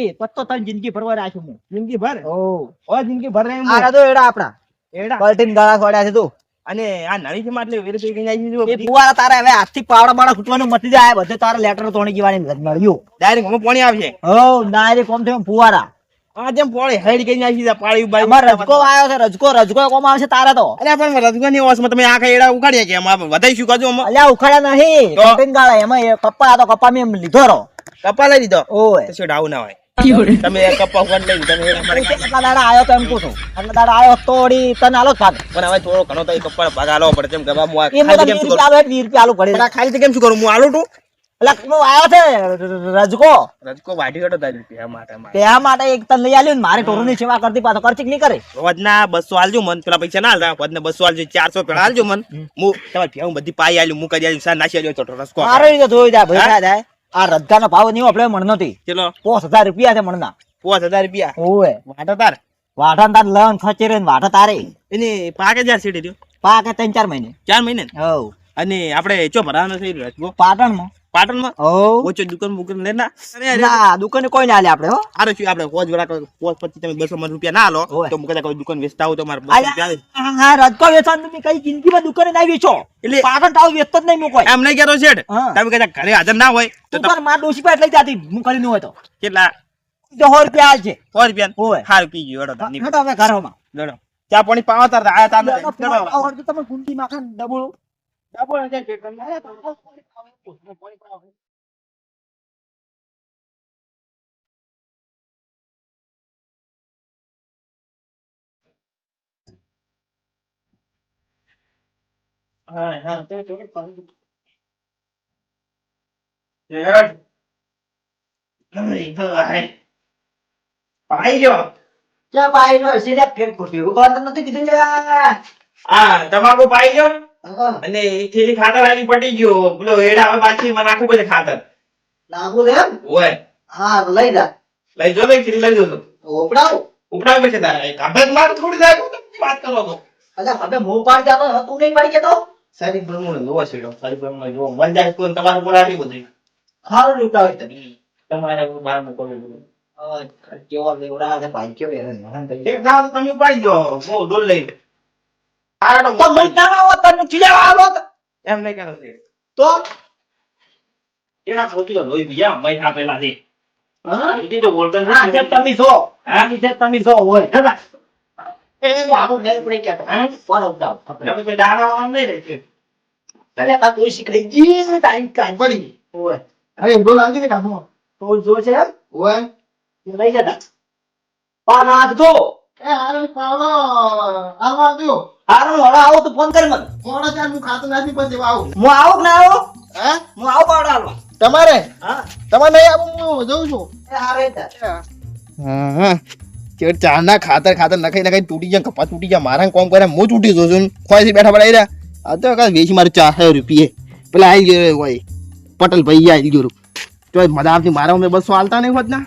નહીં પત્તો તને જિંદગી ભરવા રાખ્યું હું જિંદગી ભર? ઓ. ઓ જિંદગી ભર રહી આ તો એડા આપણા. એડા? પલટીને ગાળા ખોડ્યા છે તું. અને આ નળી થી માટલે વેર થઈ ગઈ એ ફુવારા તારે હવે હાથથી પાવડા બાવડા ખૂટવાનું મટી જાય. બધે તારે લેટર તોણી જવાની મળ્યું ડાયરેક્ટ અમે પાણી આવશે હો ડાયરેક્ટ કોમ થયો ફુવારા આ જેમ પોળે હેડ ગઈ જાય છે પાળી બાઈ રજકો આવ્યો છે રજકો રજકો કોમ આવશે તારા તો. અલ્યા પણ રજગાની ઓસમાં તમે આખા એડા ઉગાડ્યા કે? એમાં વધાઈ શું અલ્યા ઉખાડ્યા નહીં. તો? ગાળા. એમાં કપ્પા હતો કપ્પા મેં લીધો રો કપા લઈ લીધો? ઓય. તો શું ડાઉન ના હોય. તમે એક લઈ તમે મારે પૈસા કેટલા દાડા આવ્યો તો એમ પૂછું આટલા દાડા આવ્યો તો તને આલો ભાગ. પણ હવે થોડો ઘણો તો એ કપા ભાગ આલો પડે જેમ કે હું આ એ મોટા ખાલી કેમ શું કરું? એટલે વીસ રૂપિયા આલુ પડે ખાલી કેમ શું કરું? હું આલું તું? એટલે હું આવ્યો છે ર- ર- રજકો. રજકો વાઢી તારી માટે એક તને લઈ આલ્યું ને મારે ટોરુની સેવા કરતી પાછો કરતી નહીં કરે. રોજના બસો આલજો મન પેલા પૈસા ના હાલતા રોજના બસો આલજો ચારસો પેલા આલજો મન. હું તમારે બધી પાઈ આલ્યું મુકાઈ આલ્યું સા નાસી આલ્યો ચોટો રસકો મારો રીતે જોઈ જાય ભાઈ થાય થાય. આ રજગાનો ભાવ નહીં આપણે મણ નથી ચલો પોસ હજાર રૂપિયા છે મણના. પોસ હજાર રૂપિયા? ઓય વાટો તાર? વાટા તાર લન ખચેરે વાઠા તારે. એની પાકે હજાર સીડી રહ્યો પાકે ત્રણ ચાર મહિને. ચાર મહિને? ને? અને આપણે ચો ભરાવાનો થઈ રહ્યો પાટણમાં. પાટણમાં? ઓછો દુકાન બુકાન લે ના દુકાને કોઈ ના લે આપણે હો. આરે શું આપણે વેળા પોચ પછી તમે બસો મને રૂપિયા ના લો તો મુકે કોઈ દુકાન વેચતા હોય તો મારે રૂપિયા હા રજકો વેચાણ તમે કઈ જિંદગીમાં દુકાને ના વેચો. એટલે પાટણ તાવ વેચતો જ નહીં મૂકો એમ નહીં કહેતો શેઠ. તમે કદાચ ઘરે હાજર ના હોય તો તમારે માર ડોશી પાસે લઈ જાતી હું કરી હોય તો. કેટલા? તો સો રૂપિયા હાલ છે સો રૂપિયા? હોય સારું પી ગયો નીકળો. હટો હવે ઘરમાં. ચા પાણી પાવા તાર આયા તાર ને. લડો. આવડતું તમે ગુંડી માં ખાન ડબલું ડબો છે શેઠ, તમે આયા તો. પાણી પાવા. હા હા તે તો પાણી. શેઠ. અરે ભાઈ. પાઈ ગયો ચા પાઈ નો સીધા ફેર ખોટી એવું વાત નથી કીધું લે હા તમાકુ પાઈ ગયો અને થેલી ખાતર આની પટી ગયો. બોલો એડા હવે પાછી મને નાખવું પડે ખાતર. નાખું લે એમ? ઓય. હા લઈ જા. લઈ જો લઈ થેલી લઈ જો ઉપડાવ? ઉપડાવ પછી તારે. કાબત માર થોડી જાય વાત કરો તો અલ્યા હવે મો પાડ જાતો તું નહીં પાડી કેતો સારી બ્રહ્મણ નો છે એડો. સારી બ્રહ્મણ જો મન જાય તો તમારું બોલાવી બધી. હારું ઉપડાવ તને તમારે બહાર મૂકવું કેવો લેવડા છે ભાઈ કેવો થઈ એક તમે ઉપાડી દો. મો ડોલ લઈ આડો તો હું તને આવો તો. એમ નહીં કરો તો. એના ખોટી તો બીજા મય આપેલા છે હા? બીજી તો બોલતો આ જે તમે છો. હા? જે તમે છો હોય. એ આવું નહીં પડી કે હા? કોણ ઉપડાવ તમે કોઈ દાણા આમ નહીં રહેશે અરે આ તો શીખડી જી ટાઈમ કાઈ પડી. હોય. અરે બોલ આવજો કે કામો. તો જો છે એમ? હોય. લઈ જતા પા દો એ હારું પાવડો. આવવા દો હારું હવે આવો તો ફોન કરી મને. ફોન ચાર હું ખાતો નથી પણ દેવા આવું. હું આવું કે ના આવું? હે? હું આવું પાવડા હાલવા તમારે? હા. તમારે નહીં આવું હું જઉં છું. એ હારે તા હા હા. કે ખાતર ખાતર નખાઈ નખાઈ તૂટી જાય કપા તૂટી જાય મારા કોમ કરે હું તૂટી જઉં છું. ખોઈથી બેઠા પડાઈ રહ્યા. આ તો કાંઈ વેચી મારે ચારસો રૂપિયે. પેલા આવી ગયો હોય પટેલ ભાઈ આવી ગયો તો મજા આવતી મારા અમે બસો હાલતા નહીં હોત ના.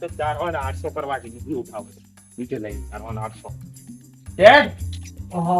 તો ચાર હોય ને આઠસો કરવા ઉઠાવો છે. નીચે લઈ ચાર હોય ને આઠસો શેઠ ઓહો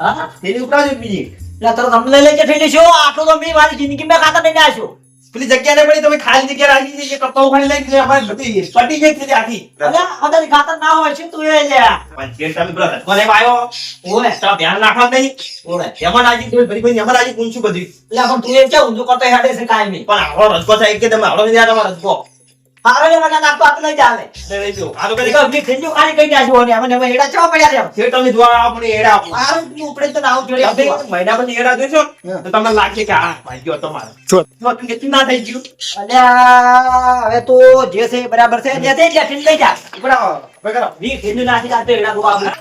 હા? થેલી ઉઠાવજો બીજી. લા તારો તમને લઈ કે થેલી છો આટલો તો મેં મારી જિંદગીમાં ખાતા નહીં આવ્યો પેલી જગ્યા ને પડી તમે ખાલી જગ્યા રાખી છે કે કપ્પા ઉખાડી લઈ ગઈ અમારી બધી પટી ગઈ થેલી આખી. અલ્યા કદાચ ખાતર ના હોય છે તું એ લે. પણ જે તમે બ્રધર લેવા આવ્યો. ઓને તો ધ્યાન રાખવા નહીં ઓને એમાં આજી કોઈ ભરી કોઈ એમાં આજી પૂછું બધી. લા પણ તું એમ કે ઊંધું કરતો હેડે છે કાઈ નહીં પણ આવો રસ્તો થાય કે તમે આવડો નહીં તમારો રસકો હારે મને નાખતો આપ ચાલે લઈ જાઓ. આ તો કદી એક ખંજો ખાલી કઈ નાખ્યો ને અમે એડા ચો પડ્યા છે? શેઠ જોવા આવો એડા આપો. હારું તું ઉપડે તો નાવ જોડે તમે મહિના પછી એડા ને, તો તમને લાગશે કે આ ભાઈ ગયો તમારો. છો. તો તમે કેટલું ના થઈ ગયું. અલ્યા હવે તો જે છે બરાબર છે. જે છે એટલે ઠીક થઈ જા. બરાબર હવે કરો. ખંજો નાખી જાતે એડા દો આપણે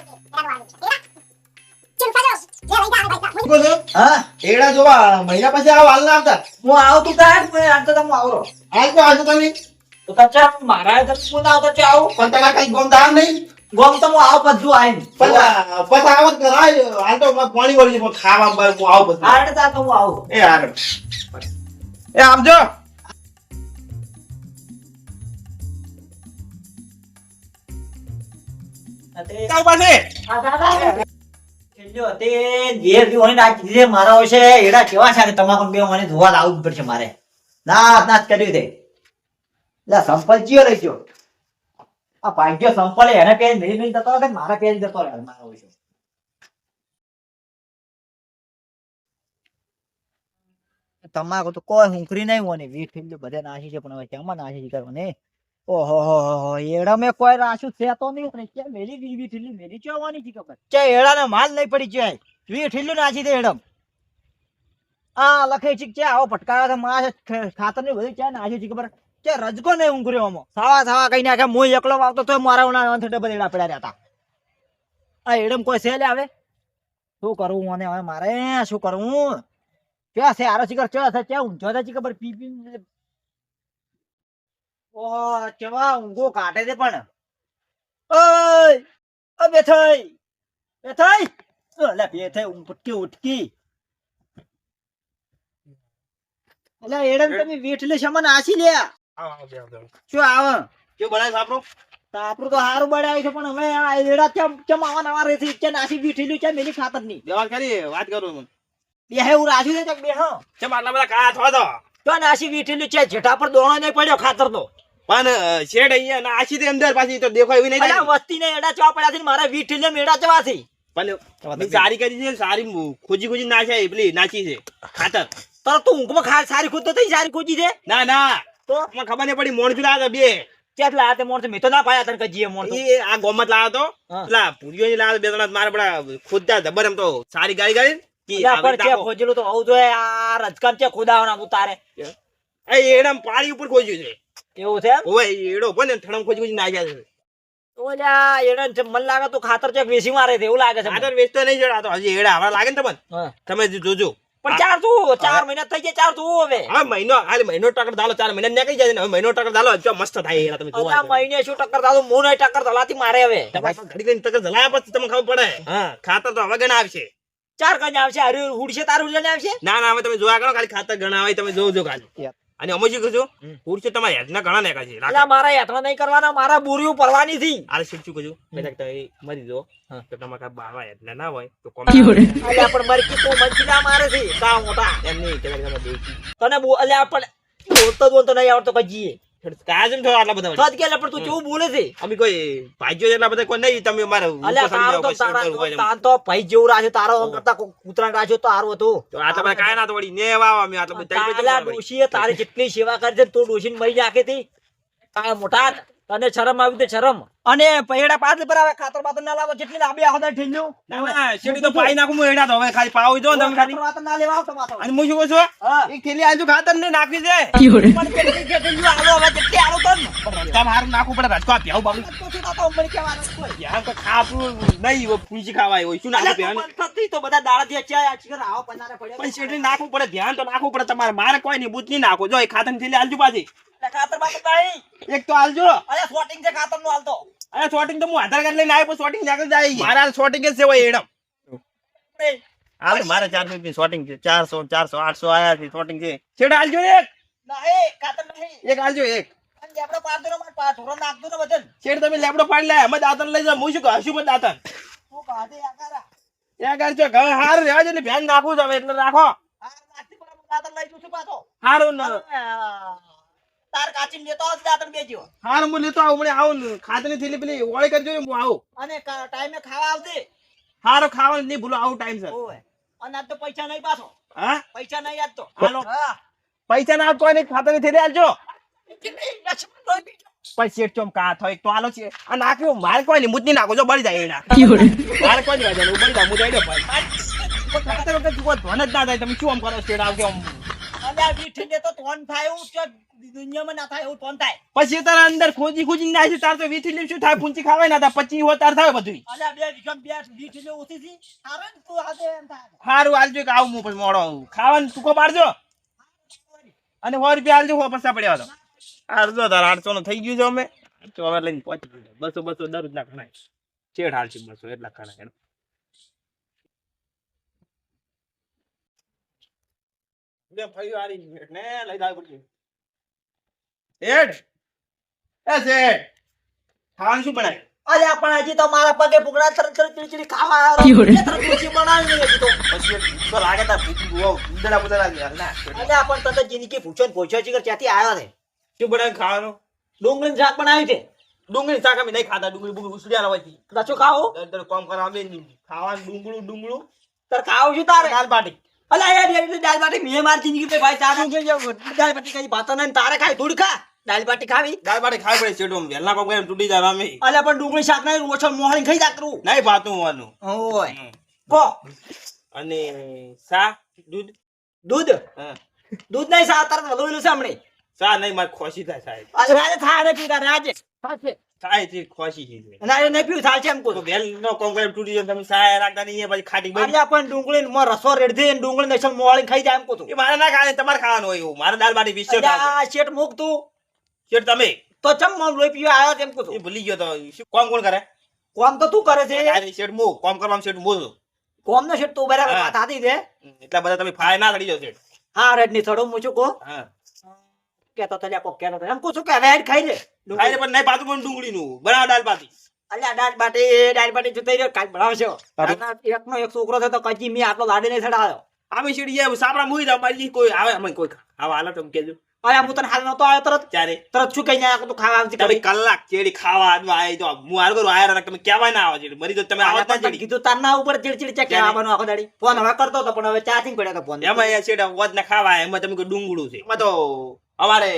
શું કહો છો? હા? એડા જોવા મહિના પછી આવો હાલ ના આવતા. હું આવતું તું તાર આજ તો તમે આવરો હાલ તો આવજો તમે. તો મારા હોય આવતો છે આવું પણ તમારે કઈ ગોમ નહીં? ગોમ તો હું આવું બધું આવીને પછી પછી આવો કરાય. હાલ તો પાણી વળી પણ ખાવા બાર હું આવું બધું. હારે તાર તો હું આવું. એ હારું. એ આવજો તે- તાવ પાસે આ દાદા. લ્યો, તે ઘેરથી ઓળીને આ કીધે મારા વિશે એડા કેવા છે તમાકુ બે મને ધોવા લાવવું પડશે મારે. ના ના કર્યું તે. લે, સંપલ ચિયો ગયો. આ ભાગ્યો સંપલ એને પેજ નહીં નહીં જતો રહે મારા પેજ જતો રહે મારા વિશે તમાકુ તો કોઈ હુંકરી નહીં હોય ને વીટ ફીલ બધે નાસી છે, પણ હવે કેમ નાસી છે કરવાને ઓહો, હો એડા મેં કોઈ રાશું છે તો નહીં, પણ કે મેલી વી વી ઠીલી મેલી ચોવાની છે ખબર? કે એડાને માલ નહીં પડી જાય. વી ઠીલું નાસી દે એડમ. આ લખે છે કે આવો પટકાવા તો માસ ખાતર ને બધું ચા નાસી છે ખબર? કે રજકો નહીં ઊંઘર્યો આમાં? સાવા સાવા કઈ નાખે હું એકલો આવતો તો મારા ઉના અંથે બધા એડા પડ્યા રહેતા. આ એડમ કોઈ સેલે આવે? શું કરવું મને હવે મારે શું કરવું ક્યાં છે? આરો શિકર ક્યાં છે? ક્યાં ઊંઘ્યો હતા ખબર? પી પી ઓહ કેવા ઊંઘો કાઢે છે પણ. ઓય ઓ બેથઈ બેથઈ અલે બેથઈ ઊંઘ ઉટકી ઉઠકી એટલે એડમ તમે વેઠલે શમન આસી લે આવો. શું આવે? કેવું બનાવે સાપરો આપણું? આપણું તો હારું બળાયું છે પણ હવે આ એડા ચમ ચમ આવા નવા રહેશે કે નાસી બેઠેલું છે મેલી ખાતરની. બેહો કરી, વાત કરું હું. બે હે હું રાજુ છે ચક બે હા. ચમ આટલા બધા કાળા થવા દો. તો નાસી બેઠેલું છે જેઠા પર દોણો નહીં પડ્યો ખાતર તો. પણ શેડ અહીંયા ના આછી થી અંદર પાછી તો દેખો એવી નહીં વસ્તી ને એડા ચવા પડ્યા છે મારા વીઠ વીઠીલે મેડા ચવા છે પણ સારી કરી છે સારી ખોજી ખોજી નાખ્યા પેલી નાચી છે ખાતર. તાર તું ઊંઘમાં ખા સારી ખુદ તો થઈ સારી ખોજી છે. ના ના. તો મને ખબર નહીં પડી મોણ લાવ્યા બે. આ તે મોણ મેં તો ના પાયા તને કજીએ મોણ તો આ ગોમત લાવ્યો તો. પેલા પુરીઓ લાવ્યો બે ત્રણ મારે પેલા ખોદતા જબર એમ તો સારી ગાડી ગાડી કે અલા, આવી પણ છે નાખો. ખોજેલું તો હોવું જોઈએ આ રજકામ છે ખોદાવના તું તારે એડમ પાણી ઉપર ખોજ્યું છે. એવું છે? ઓય એડો બને થડમ ખોજી ખોજી એડા છે મન લાગે તું ખાતર ચેક વેસી મારે છે એવું લાગે છે. ખાતર વેચતો નહીં જડા તો હજી એડા હમણાં લાગે ને તમને? તમે જોજો. પણ ચાર તું ચાર મહિના થઈ ગયા ચાર તું હવે? હા મહિનો હાલ મહિનો ટક્કર દાલો ચાર મહિના નીકળી જાય ને હવે મહિનો ટકર દાલો જો મસ્ત થાય એલા તમે જોવા મહિને શું ટક્કર દાલો હું નહીં ટક્કર દલાતી મારે હવે. ઘડી ઘડી ટક્કર દલાયા પછી તમને ખબર પડે. હા. ખાતર તો હવે ગણ આવશે. ચાર ગણ આવશે? હરી ઉડશે તારું લઈને આવશે? ના ના હવે તમે જોયા કરો ખાલી ખાતર ગણા આવે તમે જોજો ખાલી. યાર. અને અમે શું કીધું હમ. તમારા હેડના ઘણા નેકા છે. અલા, મારા યાત્રા નહીં કરવાના મારા બોરીઓ પરવાની થી આ શું શું કીધું કદાચ તમે મરી જો હા. તો તમારે કાંઈ બાવા હેડના ના હોય તો કોમ અલ્યા પણ મારી કીધું મંચીલા મારે છે. કા મોટા? એમ નહીં કદાચ તમે દેખી તને બો અલ્યા પણ બોલતો બોલતો નહીં આવડતો કજીએ કાજમ થયો આટલા બધા વળી. સજ પણ તું કેવું બોલે છે? અમે કોઈ ભાઈઓ એટલા બધા કોઈ નહીં. તમે મારા અલ્યા તારો તો તારા તાન તો ભાઈ જેવું રાખ્યું તારો કરતા કૂતરા રાખ્યો તો સારું હતું. આટલા બધા ના વાવા અમે આટલા બધા ટાઈમ ડોશીએ તારી જેટલી સેવા કરી છે તું ડોશીને મરી નાખે હતી તારા મોટા તને શરમ આવી તો શરમ. અને પૈડા પાછળ પર આવે ખાતર બાતર ના લાવો જેટલી લાંબી ઠીલ્યું. ના ના શેરડી તો પાઈ નાખું હેડા તો. હવે ખાલી પાવ જો ને તમે ખાલી. ખાતર ના લેવા આવતો માથો અને હું શું કહું છું? એક થેલી આજુ ખાતર ને નાખી દે પણ કે આલો હવે કેટલી આલો તો ને નાખું પડે રાજકો આ પ્યાઉ બાબુ. તો કોઈ પ્યાઉ તો ખાપું નહીં હોય પૂંછી ખાવાય હોય. શું નાખું બંધ થતી તો બધા દાડા જે ચાય આજ કર આવો પનારે પડે પણ શેડી નાખવું પડે ધ્યાન તો નાખવું પડે તમારે. મારે કોઈ નહીં બૂથની નાખો. જો એ ખાતરની થેલી આલજો પાછી. ખાતર બાતર નહીં એક તો આલજો. અરે શોટિંગ છે ખાતરનું હાલતો અરે શોટિંગ તો હું આધાર કાર્ડ લઈને આવ્યો શોટિંગ જાગૃત આવી મારા શોટિંગ જ છે એડમ. હાલ મારે ચારસો રૂપિયા શોટિંગ છે. ચારસો ચારસો આઠસો આયા છે શોટિંગ છે. છેડે આલજો એક. નહીં ખાતર નહીં. એક આલજો એક. અને લેબડો પાડતો ને માર પા ઢોરો નાખતો ને બધન છેડ તમે લેબડો પાડી લે અમે દાંતણ લઈ જાઉં હું શું કહું? છું દાંતણ? તું કાઢે આકારા એ આગળ જો હવે હારું રહેવા દે એટલે ધ્યાન નાખવું છે હવે એટલે રાખો. હારું ન તાર કાચીને લેતો આવ દાતર બેજો હારું હું લેતો આવું મને આવું ને થેલી પેલી ઓળી કરજો હું આવું. અને ટાઈમે ખાવા આવજે. હારો ખાવાનું નહીં ભૂલો આવું ટાઈમ સર ઓય અને આજ તો પૈસા નહીં પાછો. હા? પૈસા નહીં આજ તો. હાલો. પૈસા ના આપતો હોય ને ખાતરની થેલી આલજો. પછી શેઠ ચોમ કા થાય તો આલો છે. આ નાખ્યું મારે કોઈ નહીં મુદ્દી નાખો જો બળી જાય એના. મારે કોઈ નહીં બળી જાય હું જઈ દઉં ભાઈ. પણ ખાતર વખત કોઈ જ ના થાય તમે શું આમ કરો શેઠ આવ કે આમ. અને આ તો ધન થાય છે. દુનિયામાં ના થાય એવું તોન થાય? પછી તારા અંદર ખોજી ખોજી નાખી તાર તો વીથી શું થાય? પૂંચી ખાવાય ના થાય પછી હોય તાર થાય બધું અને બે વિક્રમ બે વીઠી ને ઓછી થી તારે તું હાથે એમ થાય. હારું આલજો કે આવું હું પછી મોડો આવું. ખાવાનું ટૂંકો પાડજો. અને સો રૂપિયા આલજો હો પૈસા પડ્યા તો આઠસો તાર આઠસો નો થઈ ગયું છે અમે. તો હવે લઈને પહોંચી બસો બસો દરરોજ ના ખણાય ચેડ હાલ છે બસો એટલા ખણાય એનો ફરી વાળી ને લઈ જાવ પડશે શેઠ એ શેઠ ખાવાનું શું બનાવ્યું? અરે પણ હજી તો મારા પગે ભૂગડા તરત તરત ચીડી ખાવા આવ્યો. તરત બનાવી હજી તો. પછી તો લાગે તા ભૂખી બહુ ઉંદરા બુંદરડા ગયા. ના, અરે પણ તને જિંદગી પૂછો ને પૂછ્યો છે કે ક્યાંથી આવ્યો રે શું બનાવી ખાવાનું? ડુંગળી શાક બનાવ્યું છે. ડુંગળી શાક અમે નહીં ખાતા ડુંગળી બુંગળી ઉસળ્યા હોય છે. કશું ખાવું? દર દર કામ કરવા અમે ખાવાનું ડુંગળું ડુંગળું. તાર ખાવું છું તારે? દાલ બાટી. અલા યાર દાલ બાટી મેં મારી જિંદગી પે ભાઈ તારું. કે દાળ બાટી કઈ ભાત નહીં તારે ખાય થોડી ખા. દાળ બાટી ખાવી? દાલ બાટી ખાવી પડે શેઠો વેલના કામ એમ તૂટી જાય અમે અલ્યા પણ ડુંગળી શાક નહીં ઓછો મોહણી ખાઈ જા કરું. નહીં ભાતું હોવાનું. ઓય. કો. અને સા દૂધ? દૂધ? હા. દૂધ નહીં સા તરત વધુ છે હમણે. સા નહીં મારે ખોશી થાય સાહેબ. અરે રાજે થાય ને પીતા રાજે. થાશે થાય છે ખોશી છે અને આજે નહીં પીવું થાય છે એમ તો કહું વહેલનો કામ તૂટી જાય તમે સાય રાખતા નહીં પછી ખાટી બની. પણ ડુંગળી માં રસો રેડધી ડુંગળી નહીં મોહળી ખાઈ જાય એમ કહું એ મારે ના ખાવાનું તમારે ખાવાનું હોય એવું. મારે દાલ બાટી વિશે શેઠ મૂક તું. શેઠ તમે? તો ચમ મમ લોહી પીવા આવ્યો તેમ કહું એ ભૂલી ગયો તો. કોમ કોણ કરે? કોમ તો તું કરે છે. અરે શેઠ મો. કોમ કરવામાં શેઠ મો કોમ નો શેઠ તું બરાબર. વાત હાથી છે. એટલા બધા તમે ફાય ના ચડી જાવ શેઠ. હા રેડની થોડું મૂછું કો હા. કેતો તો લ્યા કોક કેતો તો. એમ કહું છું કે વેડ ખાઈ લે. ખાઈ લે પણ નહીં પાતું પણ ડુંગળીનું. બનાવો દાળ બાટી અલ્યા દાળ બાટી દાળ બાટી જોતા રહ્યો. કાલ બનાવશો. એક નો એક છોકરો છે તો કજી મેં આટલો લાડી નહીં ચડાવ્યો આમે શેઠ સાપડા મુઈ જાવ મારી કોઈ આવે. અમે કોઈ આવા હાલત એમ કેજો. અલ્યા હું તને હાલ નતો આવ્યો તરત? ત્યારે તરત શું કઈ તું ખાવા આવતી તમે કલાક કેડી ખાવા આદવા આવી જો હું હાલ કરું આયા તમે કેવા ના આવો મરી તો તમે આવો અલ્યા કીધું તાર ના ઉપર ચીડચીડ ચેક? આવવાનો આખો દાડી? ફોન હવે કરતો હતો પણ હવે ચાર્જિંગ પડ્યો તો ફોન. એમાં એ છેડા વોજ ને ખાવા એમાં તમે ડુંગળું છે. એમાં તો અમારે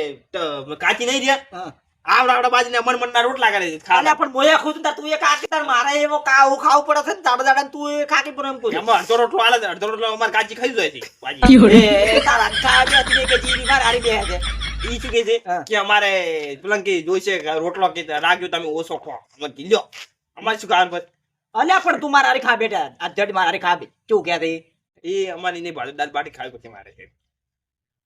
કાચી નહીં રહ્યા? હા. આવડા આવડા બાજરીના રોટલા કરે છે ખાવા. પણ મોયા ખુદ તું એ કાકી તાર મારે એવો કાવું ખાવું પડે છે દાડા દાડા તું એ ખાકી પણ એમ કહું એમાં અડધો રોટલો આલે અડધો રોટલો અમારે કાચી ખાઈ જાય છે બાજી. એ, એ તારા બે હતી કે જીરી માર હારી બે છે. ઈ શું કે છે? કે અમારે પેલા જોઈશે કે રોટલો કે રાખજો તમે ઓછો ખો અમે લ્યો. અમારે શું ખાવાનું પછી? અલ્યા પણ તું મારા હારી ખા બેટા. આ જડ મારા હારી ખા બે. કેવું કે તે એ અમારી નહીં ભાડે દાદ બાટી ખાવી પછી મારે. છે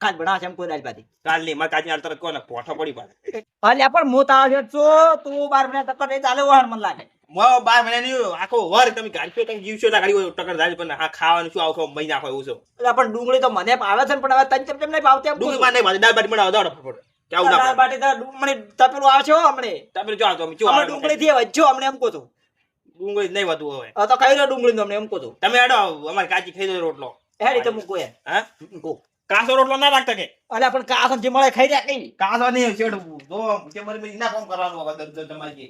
કાલ બનાવ છે એમ કોઈ દાલ બાટી કાલ નહીં મારે કાચી હાલ તરત કોને? પોઠો પડી પાડે અલ્યા પણ હું તાવ છો તું બાર મહિના તક નહીં ચાલે વાહન મને લાગે. મો બાર આખો વર તમે ગાડી તમે જીવશો ના ગાડી ટકર જાય પણ હા ખાવાનું શું આખો મહિના આખો એવું છે. અલ્યા પણ ડુંગળી તો મને આવે છે પણ હવે તને ચમ ચમ નહીં ભાવતી ડુંગળી માં નહીં ભાડે દાળ બાટી ફટફટ. કેવું દાળ બાટી તો ડુંગળી તપેલું આવશે હમણે. તમે જો આ તો અમે જો ડુંગળી થી વચ્ચો હમણે એમ કહું છું ડુંગળી નહીં વધુ હવે. તો ખાઈ રહ્યો ડુંગળી તમને એમ કહું છું તમે અડો અમારે કાચી ખાઈ દો રોટલો. હેડી તો મૂકો હે? હા મૂકો કાસો રોટલો ના રાખતા કે? અલ્યા પણ કાસો જે મળે ખાઈ રહ્યા કઈ? કાસો નહીં છેડવું જો જે મરી ના કોમ કરવાનું હવે તમારી